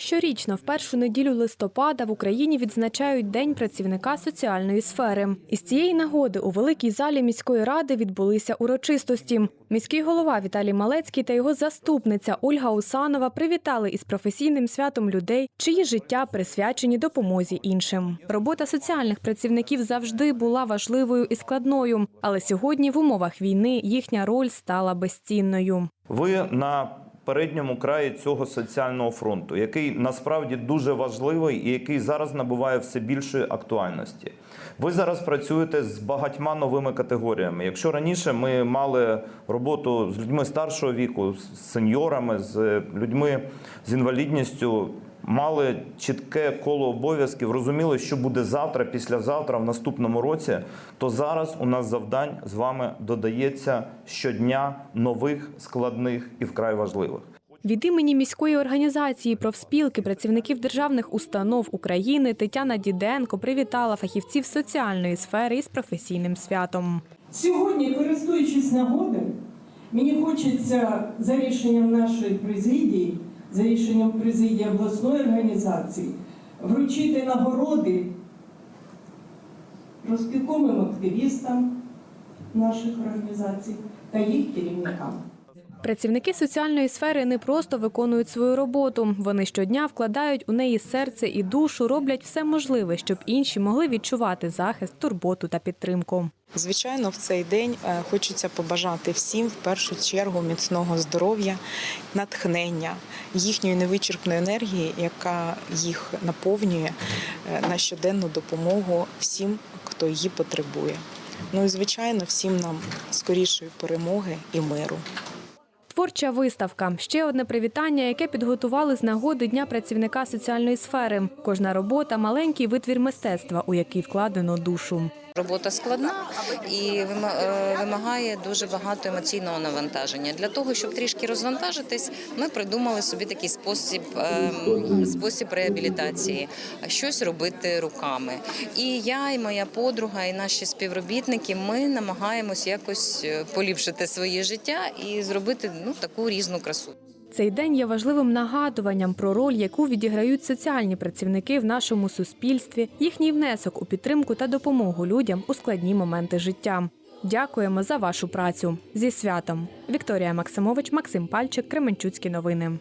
Щорічно, в першу неділю листопада в Україні відзначають День працівника соціальної сфери. Із цієї нагоди у великій залі міської ради відбулися урочистості. Міський голова Віталій Малецький та його заступниця Ольга Усанова привітали із професійним святом людей, чиї життя присвячені допомозі іншим. Робота соціальних працівників завжди була важливою і складною, але сьогодні в умовах війни їхня роль стала безцінною. Ви на передньому краї цього соціального фронту, який насправді дуже важливий і який зараз набуває все більшої актуальності. Ви зараз працюєте з багатьма новими категоріями. Якщо раніше ми мали роботу з людьми старшого віку, з сеньорами, з людьми з інвалідністю, мали чітке коло обов'язків, розуміли, що буде завтра, післязавтра, в наступному році, то зараз у нас завдань з вами додається щодня нових, складних і вкрай важливих. Від імені міської організації профспілки працівників державних установ України Тетяна Діденко привітала фахівців соціальної сфери із професійним святом. Сьогодні, користуючись нагодою, мені хочеться за рішенням нашої президії, за рішенням президії обласної організації, вручити нагороди розпілковим активістам наших організацій та їх керівникам. Працівники соціальної сфери не просто виконують свою роботу. Вони щодня вкладають у неї серце і душу, роблять все можливе, щоб інші могли відчувати захист, турботу та підтримку. Звичайно, в цей день е, хочеться побажати всім в першу чергу міцного здоров'я, натхнення, їхньої невичерпної енергії, яка їх наповнює е, на щоденну допомогу всім, хто її потребує. Ну і звичайно, всім нам скорішої перемоги і миру. Творча виставка ще одне привітання, яке підготували з нагоди Дня працівника соціальної сфери. Кожна робота маленький витвір мистецтва, у який вкладено душу. Робота складна і е, вимагає дуже багато емоційного навантаження. Для того, щоб трішки розвантажитись, ми придумали собі такий спосіб, ем, спосіб реабілітації, щось робити руками. І я, і моя подруга, і наші співробітники ми намагаємось якось е, поліпшити своє життя і зробити ну таку різну красу. Цей день є важливим нагадуванням про роль, яку відіграють соціальні працівники в нашому суспільстві, їхній внесок у підтримку та допомогу людям у складні моменти життя. Дякуємо за вашу працю зі святом. Вікторія Максимович, Максим Пальчик, Кременчуцькі новини.